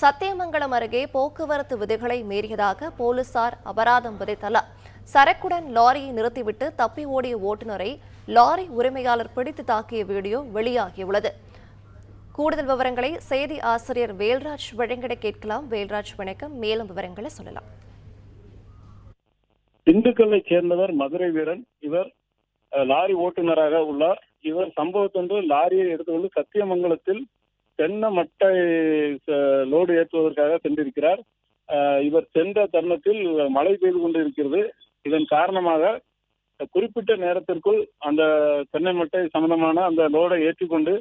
சத்தியமங்கலம் அருகே போக்குவரத்து விதிகளை மீறியதாக போலீசார் அபராதம் விதித்தனர். சரக்குடன் லாரியை நிறுத்திவிட்டு தப்பி ஓடிய ஓட்டுநரை லாரி உரிமையாளர் பிடித்து தாக்கிய வீடியோ வெளியாகியுள்ளது. கூடுதல் விவரங்களை செய்தி ஆசிரியர் வேல்ராஜ் வழங்கிட கேட்கலாம். வேல்ராஜ் வணக்கம். மேலும் விவரங்களை சொல்லலாம். திண்டுக்கல்லை சேர்ந்தவர் மதுரை வீரன். இவர் லாரி ஓட்டுநராக உள்ளார். இவர் சம்பவத்தொன்று லாரியை எடுத்துக்கொண்டு சத்தியமங்கலத்தில் தென்னை மட்டை லோடு ஏற்றுவதற்காக சென்றிருக்கிறார். இவர் சென்ற தருணத்தில் மழை பெய்து கொண்டிருக்கிறது. இதன் காரணமாக குறிப்பிட்ட நேரத்திற்குள் அந்த தென்னை மட்டை சம்பந்தமான அந்த லோடை ஏற்றிக்கொண்டு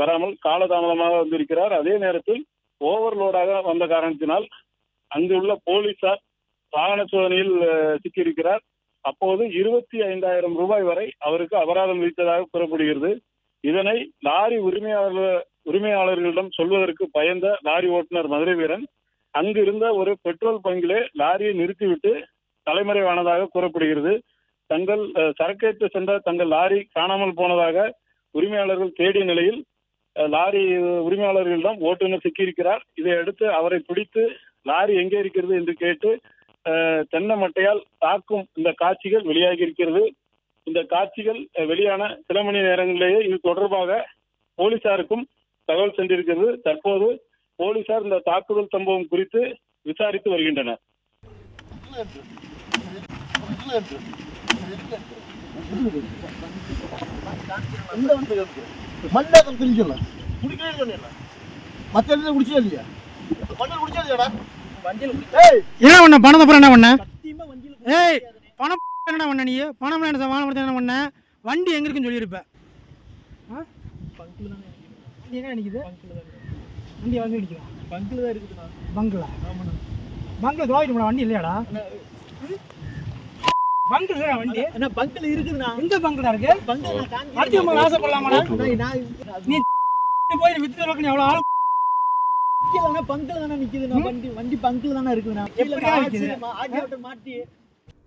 வராமல் காலதாமதமாக வந்திருக்கிறார். அதே நேரத்தில் ஓவர்லோடாக வந்த காரணத்தினால் அங்குள்ள போலீசார் வாகன சோதனையில் சிக்கியிருக்கிறார். அப்போது இருபத்தி ஐந்தாயிரம் ரூபாய் வரை அவருக்கு அபராதம் விதித்ததாக கூறப்படுகிறது. இதனை லாரி உரிமையாளர் உரிமையாளர்களிடம் சொல்வதற்கு பயந்த லாரி ஓட்டுநர் மதுரை வீரன் அங்கு இருந்த ஒரு பெட்ரோல் பங்கிலே லாரியை நிறுத்திவிட்டு தலைமறைவானதாக கூறப்படுகிறது. தங்கள் சரக்கேற்று சென்ற தங்கள் லாரி காணாமல் போனதாக உரிமையாளர்கள் தேடிய நிலையில் லாரி உரிமையாளர்களிடம் ஓட்டுநர் சிக்கியிருக்கிறார். இதையடுத்து அவரை பிடித்து லாரி எங்கே இருக்கிறது என்று கேட்டு அஹ், தென்னை மட்டையால் தாக்கும் இந்த காட்சிகள் வெளியாகி இருக்கிறது. இந்த காட்சிகள் வெளியான சில மணி நேரங்களிலேயே இது தொடர்பாக போலீசாருக்கும் தகவல் சென்றிருக்கிறது. தற்போது போலீசார் இந்த தாக்குதல் சம்பவம் குறித்து விசாரித்து வருகின்றனர். மண்ணாக்கம் தெரிஞ்சல குடிக்கவே மற்ற குடிச்சா இல்லையா? மண்ணில் குடிச்சா இல்லையாடா? வண்டியில் ஏய்! என்ன பண்ண? பணத்தை அப்புறம் என்ன பண்ண? சத்தியமா வண்டியில் ஏய்! பணம் என்ன பண்ண நீ? பணம் என்ன என்ன பண்ண? வண்டி எங்க இருக்குன்னு சொல்லியிருப்ப. ஆ? பங்கில் வண்டி நிற்குது பங்கில் வண்டி வாங்கி நிற்கிறான் பங்கில் தான் இருக்குதுண்ணா. பங்களா ஆமாண்ணா. பங்கில் துவாயிட்டு வண்டி இல்லையாடா? வண்டி. பங்கில் இருக்குதுண்ணா. எந்த பங்குடா இருக்கு? பங்கில் அடுத்து நம்ம ஆசைப்படலாமாடா? நீ போய் வித்து நீ அவ்வளோ ஆள் பங்கில் தானே வண்டி வண்டி பங்கில் தானே இருக்குதுண்ணா. மாட்டி